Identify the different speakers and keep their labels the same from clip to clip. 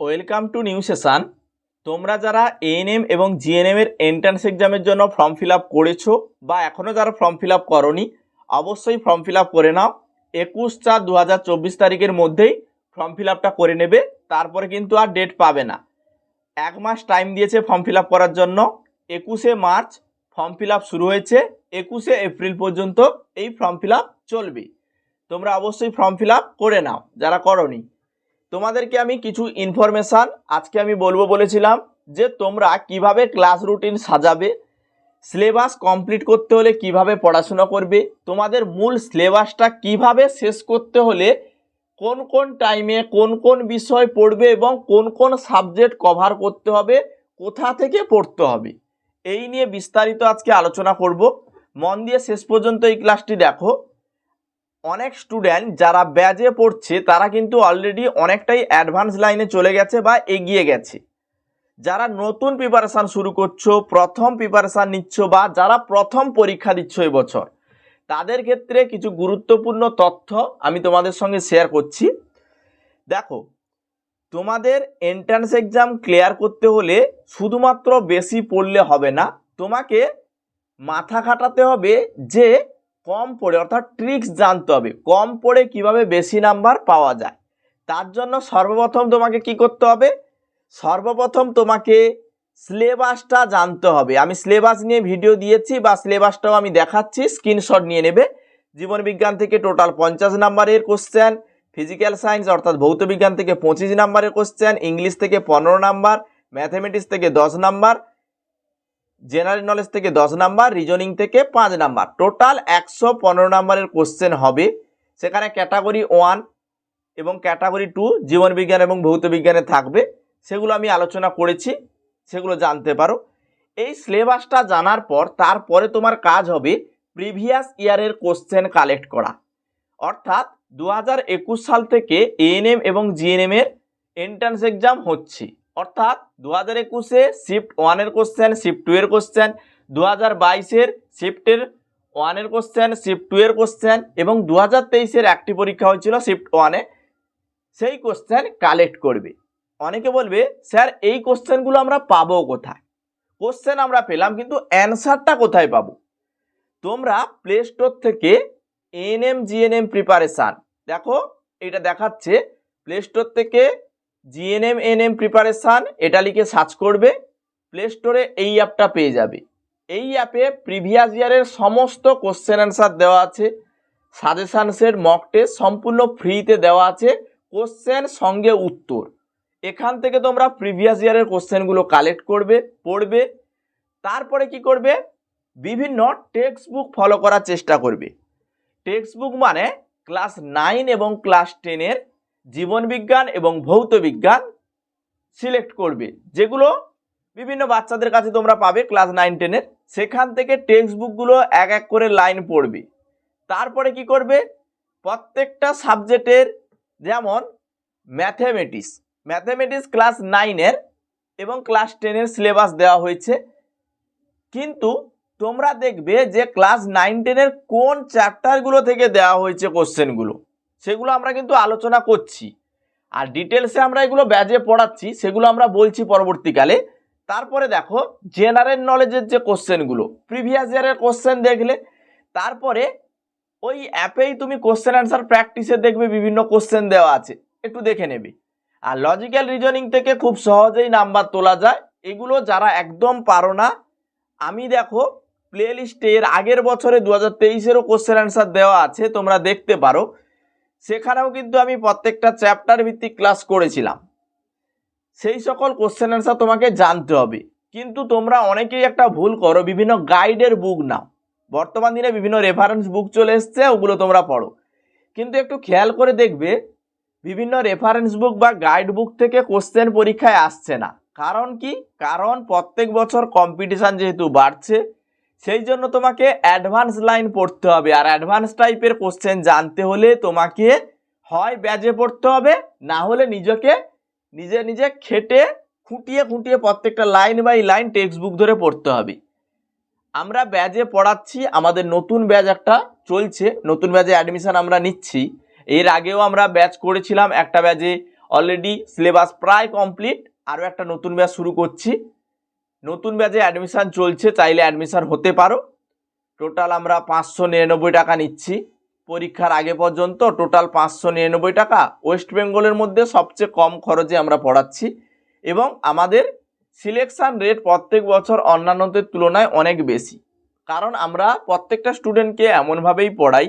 Speaker 1: Welcome to new session তোমরা যারা ANM এবং জিএনএম এর এন্ট্রান্স এক্সামের জন্য ফর্ম ফিল আপ করেছ বা এখনও যারা ফর্ম ফিল আপ করনি, অবশ্যই ফর্ম ফিল আপ করে নাও। একুশ চার দু তারিখের মধ্যেই ফর্ম ফিল আপটা করে নেবে, তারপরে কিন্তু আর ডেট পাবে না। এক মাস টাইম দিয়েছে ফর্ম ফিল আপ করার জন্য। একুশে মার্চ ফর্ম ফিল আপ শুরু হয়েছে। একুশে এপ্রিল পর্যন্ত এই ফর্ম ফিল আপ চলবে। তোমরা অবশ্যই ফর্ম ফিল আপ করে নাও, যারা করনি। তোমাদেরকে আমি কিছু ইনফরমেশান আজকে আমি বলব বলেছিলাম যে তোমরা কীভাবে ক্লাস রুটিন সাজাবে সিলেবাস কমপ্লিট করতে হলে কীভাবে পড়াশোনা করবে, তোমাদের মূল সিলেবাসটা কীভাবে শেষ করতে হলে কোন কোন টাইমে কোন কোন বিষয় পড়বে এবং কোন কোন সাবজেক্ট কভার করতে হবে, কোথা থেকে পড়তে হবে, এই নিয়ে বিস্তারিত আজকে আলোচনা করব। মন দিয়ে শেষ পর্যন্ত এই ক্লাসটি দেখো। অনেক স্টুডেন্ট যারা ব্যাজে পড়ছে, তারা কিন্তু অলরেডি অনেকটাই অ্যাডভান্স লাইনে চলে গেছে বা এগিয়ে গেছে। যারা নতুন প্রিপারেশান শুরু করছ, প্রথম প্রিপারেশান নিচ্ছ বা যারা প্রথম পরীক্ষা দিচ্ছ এবছর তাদের ক্ষেত্রে কিছু গুরুত্বপূর্ণ তথ্য আমি তোমাদের সঙ্গে শেয়ার করছি। দেখো, তোমাদের এন্ট্রান্স এক্সাম ক্লিয়ার করতে হলে শুধুমাত্র বেশি পড়লে হবে না, তোমাকে মাথা খাটাতে হবে যে কম পড়ে, অর্থাৎ ট্রিক্স জানতে হবে। কম পড়ে কীভাবে বেশি নাম্বার পাওয়া যায়? তার জন্য সর্বপ্রথম তোমাকে কি করতে হবে? সর্বপ্রথম তোমাকে সিলেবাসটা জানতে হবে। আমি সিলেবাস নিয়ে ভিডিও দিয়েছি বা সিলেবাসটাও আমি দেখাচ্ছি স্ক্রিনশট নিয়ে নেবে। জীবন বিজ্ঞান থেকে টোটাল পঞ্চাশ নাম্বারের কোশ্চেন ফিজিক্যাল সায়েন্স অর্থাৎ ভৌত বিজ্ঞান থেকে পঁচিশ নাম্বারের কোশ্চেন ইংলিশ থেকে পনেরো নাম্বার ম্যাথামেটিক্স থেকে দশ নাম্বার জেনারেল নলেজ থেকে দশ নাম্বার রিজনিং থেকে পাঁচ নাম্বার। টোটাল একশো পনেরো নাম্বারের কোশ্চেন হবে। সেখানে ক্যাটাগরি ওয়ান এবং ক্যাটাগরি টু জীবনবিজ্ঞান এবং ভৌত বিজ্ঞানে থাকবে। সেগুলো আমি আলোচনা করেছি, সেগুলো জানতে পারো। এই সিলেবাসটা জানার পর তারপরে তোমার কাজ হবে প্রিভিয়াস ইয়ারের কোশ্চেন কালেক্ট করা। অর্থাৎ দু হাজার একুশ সাল থেকে এএনএম এবং জিএনএম এর এন্ট্রান্স এক্সাম হচ্ছে। অর্থাৎ দু হাজার একুশে শিফট ওয়ানের কোশ্চেন শিফট টু এর কোশ্চেন দু হাজার বাইশের শিফটের ওয়ানের কোশ্চেন শিফট টু এর কোশ্চেন এবং দু হাজার তেইশের একটি পরীক্ষা হয়েছিল শিফট ওয়ানে সেই কোশ্চেন কালেক্ট করবে। অনেকে বলবে, স্যার, এই কোশ্চেনগুলো আমরা পাবো কোথায়? কোশ্চেন আমরা পেলাম, কিন্তু অ্যান্সারটা কোথায় পাবো? তোমরা প্লে স্টোর থেকে এএনএম জিএনএম প্রিপারেশান দেখো, এটা দেখাচ্ছে প্লে স্টোর থেকে জিএনএম এনএম প্রিপারেশান এটা লিখে সার্চ করবে প্লে স্টোরে এই অ্যাপটা পেয়ে যাবে। এই অ্যাপে প্রিভিয়াস ইয়ারের সমস্ত কোশ্চেন অ্যান্সার দেওয়া আছে সাজেশানসের মক টেস্ট সম্পূর্ণ ফ্রিতে দেওয়া আছে কোশ্চেন সঙ্গে উত্তর। এখান থেকে তোমরা প্রিভিয়াস ইয়ারের কোশ্চেনগুলো কালেক্ট করবে, পড়বে, তারপরে কি করবে? বিভিন্ন টেক্সট বুক ফলো করার চেষ্টা করবে। টেক্সট বুক মানে ক্লাস নাইন এবং ক্লাস টেনের জীবনবিজ্ঞান এবং ভৌত বিজ্ঞান সিলেক্ট করবে। যেগুলো বিভিন্ন বাচ্চাদের কাছে তোমরা পাবে ক্লাস নাইন টেনের সেখান থেকে টেক্সট বুকগুলো এক এক করে লাইন পড়বে। তারপরে কি করবে? প্রত্যেকটা সাবজেক্টের যেমন ম্যাথমেটিক্স ম্যাথমেটিক্স ক্লাস নাইনের এবং ক্লাস টেনের সিলেবাস দেওয়া হয়েছে। কিন্তু তোমরা দেখবে যে ক্লাস নাইন টেনের কোন চ্যাপ্টারগুলো থেকে দেওয়া হয়েছে কোশ্চেনগুলো সেগুলো আমরা কিন্তু আলোচনা করছি। আর ডিটেলসে আমরা এগুলো ব্যাজে পড়াচ্ছি, সেগুলো আমরা বলছি পরবর্তীকালে। তারপরে দেখো জেনারেল নলেজের যে কোশ্চেনগুলো প্রিভিয়াস ইয়ারের কোশ্চেন দেখলে, তারপরে ওই অ্যাপেই তুমি কোশ্চেন অ্যান্সার প্র্যাকটিসে দেখবে বিভিন্ন কোশ্চেন দেওয়া আছে, একটু দেখে নেবে। আর লজিক্যাল রিজনিং থেকে খুব সহজেই নাম্বার তোলা যায়। এগুলো যারা একদম পারো না, আমি দেখো প্লে লিস্টে এর আগের বছরে দু হাজার তেইশেরও কোশ্চেন অ্যান্সার দেওয়া আছে, তোমরা দেখতে পারো। সেখানেও কিন্তু আমি প্রত্যেকটা চ্যাপ্টার ভিত্তিক ক্লাস করেছিলাম। সেই সকল কোশ্চেন অ্যান্সার তোমাকে জানতে হবে। কিন্তু তোমরা অনেকেই একটা ভুল করো, বিভিন্ন গাইডের বুক নাও। বর্তমান দিনে বিভিন্ন রেফারেন্স বুক চলে এসছে, ওগুলো তোমরা পড়ো। কিন্তু একটু খেয়াল করে দেখবে, বিভিন্ন রেফারেন্স বুক বা গাইড বুক থেকে কোশ্চেন পরীক্ষায় আসছে না। কারণ কি? কারণ প্রত্যেক বছর কম্পিটিশান যেহেতু বাড়ছে সেই জন্য তোমাকে অ্যাডভান্স লাইন পড়তে হবে। আর অ্যাডভান্স টাইপের কোশ্চেন জানতে হলে তোমাকে হয় ব্যাজে পড়তে হবে, না হলে নিজেকে, নিজে নিজে খেটে খুঁটিয়ে খুঁটিয়ে প্রত্যেকটা line by line text book ধরে পড়তে হবে। আমরা ব্যাজে পড়াচ্ছি, আমাদের নতুন ব্যাচ একটা চলছে, নতুন ব্যাজে অ্যাডমিশান আমরা নিচ্ছি। এর আগেও আমরা ব্যাচ করেছিলাম, একটা ব্যাচে অলরেডি সিলেবাস প্রায় কমপ্লিট আরও একটা নতুন ব্যাচ শুরু করছি। নতুন ব্যাচে অ্যাডমিশান চলছে, চাইলে অ্যাডমিশান হতে পারো। টোটাল আমরা পাঁচশো নিরানব্বই টাকা নিচ্ছি। পরীক্ষার আগে পর্যন্ত টোটাল পাঁচশো নিরানব্বই টাকা ওয়েস্ট বেঙ্গলের মধ্যে সবচেয়ে কম খরচে আমরা পড়াচ্ছি। এবং আমাদের সিলেকশান রেট প্রত্যেক বছর অন্যান্যদের তুলনায় অনেক বেশি। কারণ আমরা প্রত্যেকটা স্টুডেন্টকে এমনভাবেই পড়াই।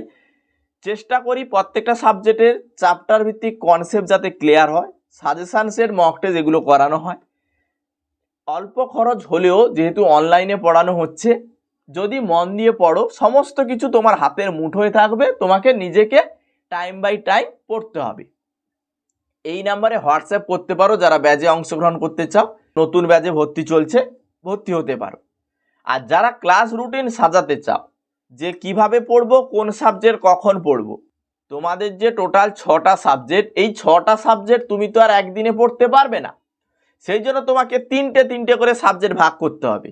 Speaker 1: চেষ্টা করি প্রত্যেকটা সাবজেক্টের চ্যাপ্টার ভিত্তিক কনসেপ্ট যাতে ক্লিয়ার হয়। সাজেশান সেট মক টেস্ট এগুলো করানো হয়। অল্প খরচ হলেও যেহেতু অনলাইনে পড়ানো হচ্ছে, যদি মন দিয়ে পড়ো, সমস্ত কিছু তোমার হাতের মুঠোয় থাকবে, তোমাকে নিজেকে টাইম বাই টাইম পড়তে হবে। এই নাম্বারে হোয়াটসঅ্যাপ করতে পারো, যারা ব্যাজে অংশগ্রহণ করতে চাও, নতুন ব্যাজে ভর্তি চলছে, ভর্তি হতে পারো। আর যারা ক্লাস রুটিন সাজাতে চাও, যে কীভাবে পড়ব, কোন সাবজেক্ট কখন পড়ব, তোমাদের যে টোটাল ছটা সাবজেক্ট এই ছটা সাবজেক্ট তুমি তো আর একদিনে পড়তে পারবে না। সেই জন্য তোমাকে তিনটে তিনটে করে সাবজেক্ট ভাগ করতে হবে।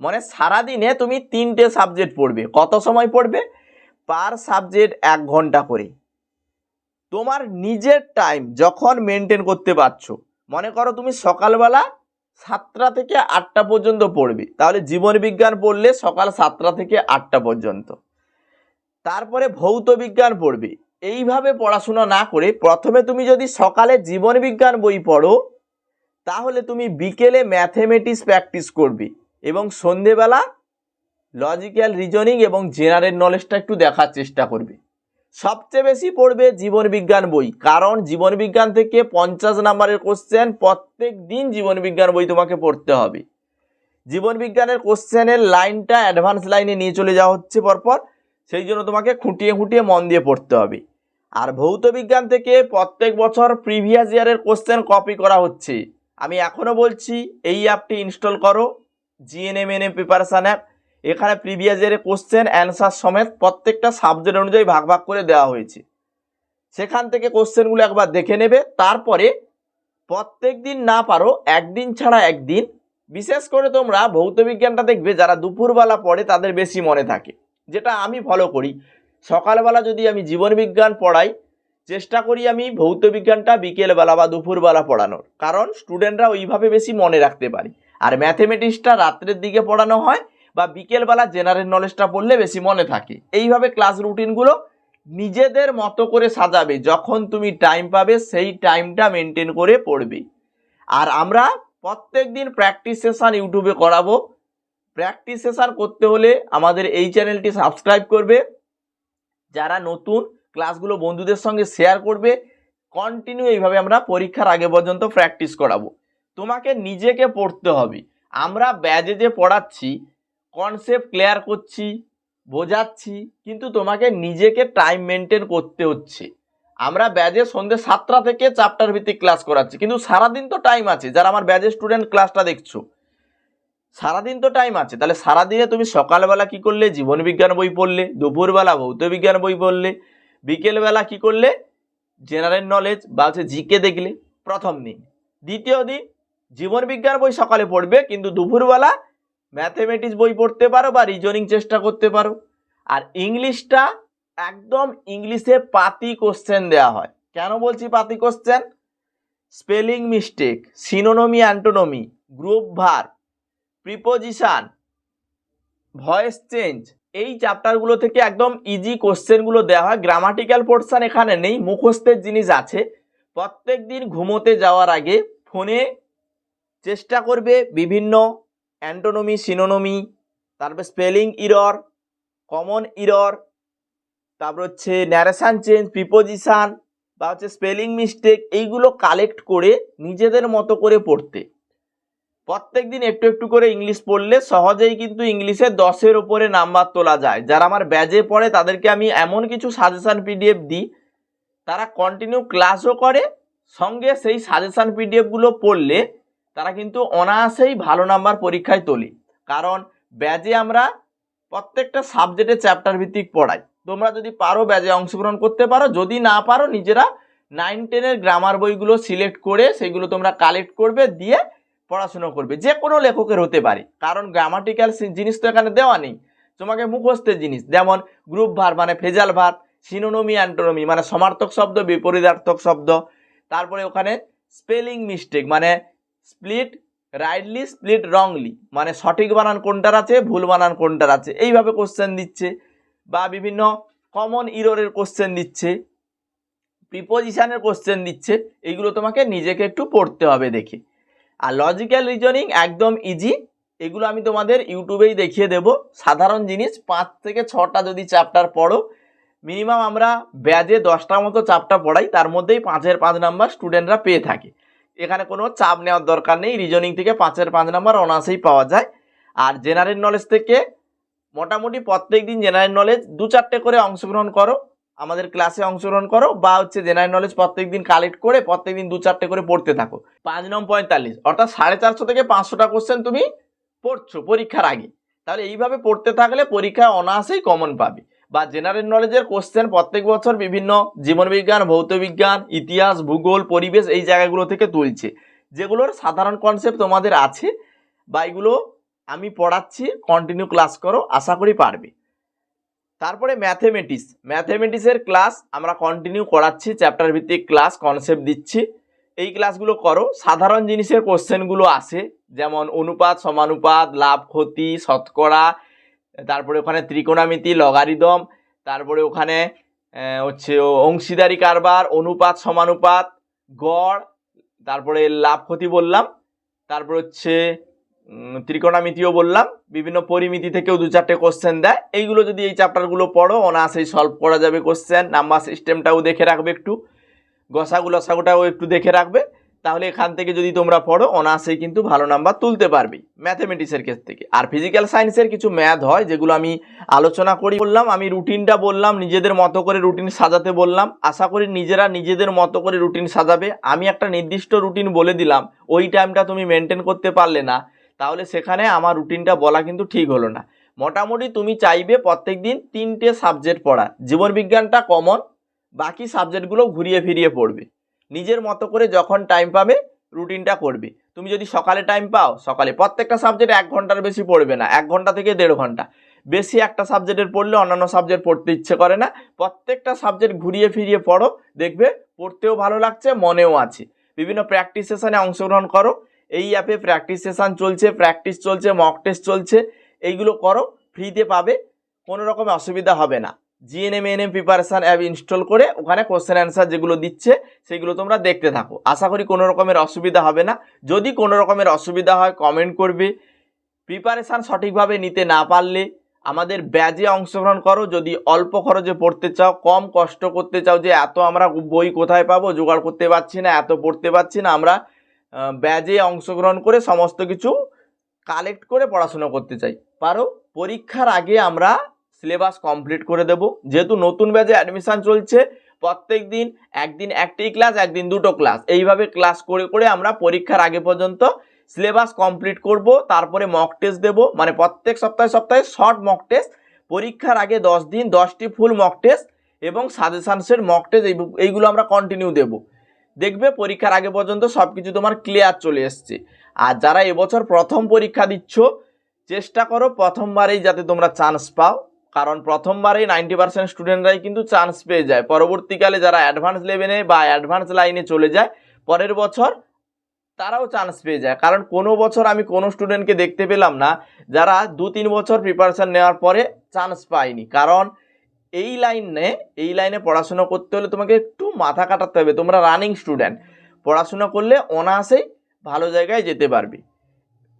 Speaker 1: মানে সারাদিনে তুমি তিনটে সাবজেক্ট পড়বে। কত সময় পড়বে? পার সাবজেক্ট এক ঘণ্টা করে। তোমার নিজের টাইম যখন মেনটেন করতে পারছ, মনে করো তুমি সকালবেলা সাতটা থেকে আটটা পর্যন্ত পড়বে। তাহলে জীবন বিজ্ঞান পড়লে সকাল সাতটা থেকে আটটা পর্যন্ত। তারপরে ভৌত বিজ্ঞান পড়বে। এইভাবে পড়াশোনা না করে প্রথমে তুমি যদি সকালে জীবন বিজ্ঞান বই পড়ো তাহলে তুমি বিকেলে ম্যাথমেটিক্স প্র্যাকটিস করবে এবং সন্ধেবেলা লজিক্যাল রিজনিং এবং জেনারেল নলেজটা একটু দেখার চেষ্টা করবে। সবচেয়ে বেশি পড়বে জীবন বিজ্ঞান বই, কারণ জীবন বিজ্ঞান থেকে পঞ্চাশ নাম্বারের কোশ্চেন প্রত্যেক দিন জীবন বিজ্ঞান বই তোমাকে পড়তে হবে। জীবন বিজ্ঞানের কোশ্চেনের লাইনটা অ্যাডভান্স লাইনে নিয়ে চলে যাওয়া হচ্ছে পরপর, সেই জন্য তোমাকে খুঁটিয়ে খুঁটিয়ে মন দিয়ে পড়তে হবে। আর ভৌত বিজ্ঞান থেকে প্রত্যেক বছর প্রিভিয়াস ইয়ারের কোশ্চেন কপি করা হচ্ছে। আমি এখনও বলছি, এই অ্যাপটি ইনস্টল করো জিএনএমএনএ প্রিপারেশান অ্যাপ এখানে প্রিভিয়াস ইয়ারের কোশ্চেন অ্যান্সার সমেত প্রত্যেকটা সাবজেক্ট অনুযায়ী ভাগ ভাগ করে দেওয়া হয়েছে। সেখান থেকে কোশ্চেনগুলো একবার দেখে নেবে, তারপরে প্রত্যেক দিন না পারো, একদিন ছাড়া একদিন। বিশেষ করে তোমরা ভৌত বিজ্ঞানটা দেখবে, যারা দুপুরবেলা পড়ে তাদের বেশি মনে থাকে। যেটা আমি ফলো করি। সকালবেলা যদি আমি জীবন বিজ্ঞান পড়াই চেষ্টা করি আমি ভৌত বিজ্ঞানটা বিকেলবেলা বা দুপুরবেলা পড়ানোর। কারণ স্টুডেন্টরা ওইভাবে বেশি মনে রাখতে পারে। আর ম্যাথমেটিক্সটা রাত্রের দিকে পড়ানো হয় বা বিকেলবেলা জেনারেল নলেজটা পড়লে বেশি মনে থাকে। এইভাবে ক্লাস রুটিনগুলো নিজেদের মতো করে সাজাবে। যখন তুমি টাইম পাবে, সেই টাইমটা মেনটেন করে পড়বে। আর আমরা প্রত্যেক দিন প্র্যাকটিস সেশন ইউটিউবে করাবো। প্র্যাকটিস সেশন করতে হলে আমাদের এই চ্যানেলটি সাবস্ক্রাইব করবে। যারা নতুন ক্লাসগুলো বন্ধুদের সঙ্গে শেয়ার করবে কন্টিনিউ এইভাবে আমরা পরীক্ষার আগে পর্যন্ত প্র্যাকটিস করাবো। তোমাকে নিজেকে পড়তে হবে। আমরা ব্যাজে যে পড়াচ্ছি কনসেপ্ট ক্লিয়ার করছি, বোঝাচ্ছি, কিন্তু তোমাকে নিজেকে টাইম মেনটেন করতে হচ্ছে। আমরা ব্যাজে সন্ধ্যে সাতটা থেকে চ্যাপ্টার ভিত্তিক ক্লাস করাচ্ছি, কিন্তু সারাদিন তো টাইম আছে। যারা আমার ব্যাজে স্টুডেন্ট ক্লাসটা দেখছ, সারাদিন তো টাইম আছে। তাহলে সারাদিনে তুমি সকালবেলা কি করলে? জীবনবিজ্ঞান বই পড়লে, দুপুরবেলা ভৌত বিজ্ঞান বই পড়লে বিকেলবেলা কি করলে? জেনারেল নলেজ বা হচ্ছে জিকে দেখলে প্রথম দিন। দ্বিতীয় দিন, জীবন বিজ্ঞান বই সকালে পড়বে, কিন্তু দুপুরবেলা ম্যাথমেটিক্স বই পড়তে পারো বা রিজনিং চেষ্টা করতে পারো। আর ইংলিশটা একদম ইংলিশে পাতি কোশ্চেন দেওয়া হয়। কেন বলছি পাতি question spelling mistake synonymy antonymy group verb preposition voice change এই চ্যাপ্টারগুলো থেকে একদম ইজি কোশ্চেনগুলো দেওয়া হয়। গ্রামাটিক্যাল পোর্শন এখানে নেই, মুখস্থের জিনিস আছে। প্রত্যেক দিন ঘুমোতে যাওয়ার আগে ফোনে চেষ্টা করবে বিভিন্ন অ্যান্টোনমি, সিনোনমি, তারপর স্পেলিং ইরর কমন ইরর তারপর হচ্ছে ন্যারেশান চেঞ্জ প্রিপোজিশান বা হচ্ছে স্পেলিং মিস্টেক এইগুলো কালেক্ট করে নিজেদের মতো করে পড়তে। প্রত্যেক দিন একটু একটু করে ইংলিশ পড়লে সহজেই কিন্তু ইংলিশে দশের ওপরে নাম্বার তোলা যায়। যারা আমার ব্যাজে পড়ে, তাদেরকে আমি এমন কিছু সাজেশান পিডিএফ দিই। তারা কন্টিনিউ ক্লাসও করে, সঙ্গে সেই সাজেশান পিডিএফগুলো পড়লে তারা কিন্তু অনায়াসেই ভালো নাম্বার পরীক্ষায় তোলে। কারণ ব্যাজে আমরা প্রত্যেকটা সাবজেক্টে চ্যাপ্টার ভিত্তিক পড়াই। তোমরা যদি পারো ব্যাজে অংশগ্রহণ করতে পারো, যদি না পারো, নিজেরা নাইন টেনের গ্রামার বইগুলো সিলেক্ট করে সেগুলো তোমরা কালেক্ট করবে, দিয়ে পড়াশুনো করবে, যে কোনো লেখকের হতে পারে। কারণ গ্রামাটিক্যাল জিনিস তো এখানে দেওয়া নেই। তোমাকে মুখস্থের জিনিস, যেমন গ্রুপ ভার মানে ফেজাল ভার সিনোনমি অ্যান্টোনমি মানে সমার্থক শব্দ, বিপরীতার্থক শব্দ। তারপরে ওখানে স্পেলিং মিস্টেক মানে স্প্লিট রাইটলি স্প্লিট রংলি মানে সঠিক বানান কোনটার আছে, ভুল বানান কোনটার আছে। এইভাবে কোশ্চেন দিচ্ছে, বা বিভিন্ন কমন ইরোরের কোশ্চেন দিচ্ছে প্রিপোজিশানের কোশ্চেন দিচ্ছে, এইগুলো তোমাকে নিজেকে একটু পড়তে হবে দেখে। আর লজিক্যাল রিজনিং একদম ইজি এগুলো আমি তোমাদের ইউটিউবেই দেখিয়ে দেব। সাধারণ জিনিস, পাঁচ থেকে ছটা যদি চ্যাপ্টার পড়ো মিনিমাম আমরা ব্যাজে দশটার মতো চ্যাপ্টার পড়াই, তার মধ্যেই পাঁচের পাঁচ নাম্বার স্টুডেন্টরা পেয়ে থাকে। এখানে কোনো চাপ নেওয়ার দরকার নেই রিজনিং থেকে পাঁচের পাঁচ নাম্বার অনার্সেই পাওয়া যায়। আর জেনারেল নলেজ থেকে মোটামুটি প্রত্যেক দিন জেনারেল নলেজ দু চারটে করে অংশগ্রহণ করো। আমাদের ক্লাসে অংশগ্রহণ করো বা হচ্ছে জেনারেল নলেজ প্রত্যেক দিন কালেক্ট করে প্রত্যেক দিন দু চারটে করে পড়তে থাকো। পাঁচ নম পঁয়তাল্লিশ, অর্থাৎ সাড়ে চারশো থেকে পাঁচশোটা কোশ্চেন তুমি পড়ছো পরীক্ষার আগে। তাহলে এইভাবে পড়তে থাকলে পরীক্ষায় অনায়াসেই কমন পাবে। বা জেনারেল নলেজের কোশ্চেন প্রত্যেক বছর বিভিন্ন জীবনবিজ্ঞান ভৌতবিজ্ঞান ইতিহাস, ভূগোল, পরিবেশ এই জায়গাগুলো থেকে তুলছে। যেগুলোর সাধারণ কনসেপ্ট তোমাদের আছে, বা এগুলো আমি পড়াচ্ছি কন্টিনিউ ক্লাস করো, আশা করি পারবে। তারপরে ম্যাথেমেটিক্স ম্যাথেমেটিক্সের ক্লাস আমরা কন্টিনিউ করাচ্ছি চ্যাপ্টার ভিত্তিক ক্লাস কনসেপ্ট দিচ্ছি। এই ক্লাসগুলো করো। সাধারণ জিনিসের কোশ্চেনগুলো আসে, যেমন অনুপাত, সমানুপাত, লাভ, ক্ষতি, শতকরা, তারপরে ওখানে ত্রিকোণামিতি লগারিদম তারপরে ওখানে হচ্ছে অংশীদারি কারবার, অনুপাত, সমানুপাত, গড়, তারপরে লাভ, ক্ষতি বললাম, তারপর হচ্ছে ত্রিকোণামিতিও বললাম, বিভিন্ন পরিমিতি থেকেও দু চারটে কোশ্চেন দেয়। এইগুলো যদি এই চ্যাপ্টারগুলো পড়ো, অনায়াসেই সলভ করা যাবে কোশ্চেন নাম্বার সিস্টেমটাও দেখে রাখবে একটু। গসাগু লসাগুটাও একটু দেখে রাখবে। তাহলে এখান থেকে যদি তোমরা পড়ো, অনায়াসেই কিন্তু ভালো নাম্বার তুলতে পারবে। ম্যাথমেটিক্সের ক্ষেত্রে থেকে। আর ফিজিক্যাল সায়েন্সের কিছু ম্যাথ হয়, যেগুলো আমি আলোচনা করি, বললাম, আমি রুটিনটা বললাম, নিজেদের মতো করে রুটিন সাজাতে বললাম। আশা করি নিজেরা নিজেদের মতো করে রুটিন সাজাবে। আমি একটা নির্দিষ্ট রুটিন বলে দিলাম, ওই টাইমটা তুমি মেনটেন করতে পারলে না। তাহলে সেখানে আমার রুটিনটা বলা কিন্তু ঠিক হলো না। মোটামুটি তুমি চাইবে প্রত্যেক দিন তিনটে সাবজেক্ট পড়া। জীবনবিজ্ঞানটা কমন বাকি সাবজেক্টগুলো ঘুরিয়ে ফিরিয়ে পড়বে। নিজের মতো করে যখন টাইম পাবে, রুটিনটা করবে। তুমি যদি সকালে টাইম পাও, সকালে প্রত্যেকটা সাবজেক্ট এক ঘণ্টার বেশি পড়বে না, এক ঘণ্টা থেকে দেড় ঘণ্টা। বেশি একটা সাবজেক্টের পড়লে অন্যান্য সাবজেক্ট পড়তে ইচ্ছে করে না। প্রত্যেকটা সাবজেক্ট ঘুরিয়ে ফিরিয়ে পড়ো, দেখবে পড়তেও ভালো লাগছে, মনেও আছে। বিভিন্ন প্র্যাকটিস সেশনে অংশগ্রহণ করো। এই অ্যাপে প্র্যাকটিস সেশন চলছে প্র্যাকটিস চলছে মক টেস্ট চলছে, এইগুলো করো ফ্রিতে পাবে, কোনো রকম অসুবিধা হবে না। GNM NM preparation app install করে ওখানে কোশ্চেন অ্যান্সার যেগুলো দিচ্ছে, সেগুলো তোমরা দেখতে থাকো। আশা করি কোনো রকমের অসুবিধা হবে না। যদি কোনো রকমের অসুবিধা হয় কমেন্ট করবে। প্রিপারেশান সঠিকভাবে নিতে না পারলে আমাদের ব্যাজে অংশগ্রহণ করো। যদি অল্প খরচে পড়তে চাও, কম কষ্ট করতে চাও যে এত আমরা বই কোথায় পাবো, জোগাড় করতে পারছি না, এত পড়তে পারছি না, আমরা ব্যাজে অংশগ্রহণ করে সমস্ত কিছু কালেক্ট করে পড়াশোনা করতে চাই। পারো, পরীক্ষার আগে আমরা সিলেবাস কমপ্লিট করে দেব। যেহেতু নতুন ব্যাচে অ্যাডমিশান চলছে, প্রত্যেক দিন, একদিন একটি ক্লাস একদিন দুটো ক্লাস এইভাবে ক্লাস করে করে আমরা পরীক্ষার আগে পর্যন্ত সিলেবাস কমপ্লিট করব, তারপরে মক টেস্ট দেবো। মানে প্রত্যেক সপ্তাহে সপ্তাহে শর্ট মক টেস্ট পরীক্ষার আগে দশ দিন, দশটি ফুল মক টেস্ট এবং সাজেশানসের মক টেস্ট এইগুলো আমরা কন্টিনিউ দেব। দেখবে পরীক্ষার আগে পর্যন্ত সব কিছু তোমার ক্লিয়ার চলে এসছে। আর যারা এবছর প্রথম পরীক্ষা দিচ্ছ, চেষ্টা করো প্রথমবারেই যাতে তোমরা চান্স পাও। কারণ প্রথমবারেই নাইনটি পার্সেন্ট স্টুডেন্টরাই কিন্তু চান্স পেয়ে যায়। পরবর্তীকালে যারা অ্যাডভান্স লেভেলে বা অ্যাডভান্স লাইনে চলে যায়, পরের বছর তারাও চান্স পেয়ে যায়। কারণ কোনো বছর আমি কোনো স্টুডেন্টকে দেখতে পেলাম না, যারা দু তিন বছর প্রিপারেশান নেওয়ার পরে চান্স পায়নি। কারণ এই লাইনে এই লাইনে পড়াশোনা করতে হলে তোমাকে একটু মাথা কাটাতে হবে। তোমরা রানিং স্টুডেন্ট পড়াশোনা করলে অনায়াসেই ভালো জায়গায় যেতে পারবে।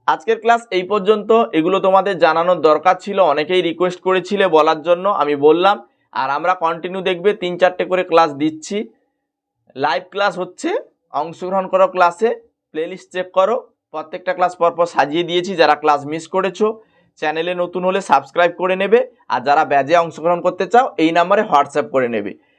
Speaker 1: আজকের ক্লাস এই পর্যন্ত। এগুলো তোমাদের জানানোর দরকার ছিল। অনেকেই রিকোয়েস্ট করেছিলে বলার জন্য, আমি বললাম। আর আমরা কন্টিনিউ দেখবে, তিন চারটে করে ক্লাস দিচ্ছি। লাইভ ক্লাস হচ্ছে, অংশগ্রহণ করো ক্লাসে প্লেলিস্ট চেক করো। প্রত্যেকটা ক্লাস পরপর সাজিয়ে দিয়েছি। যারা ক্লাস মিস করেছ চ্যানেলে নতুন হলে সাবস্ক্রাইব করে নেবে। আর যারা ব্যাজে অংশগ্রহণ করতে চাও, এই নাম্বারে হোয়াটসঅ্যাপ করে নেবে।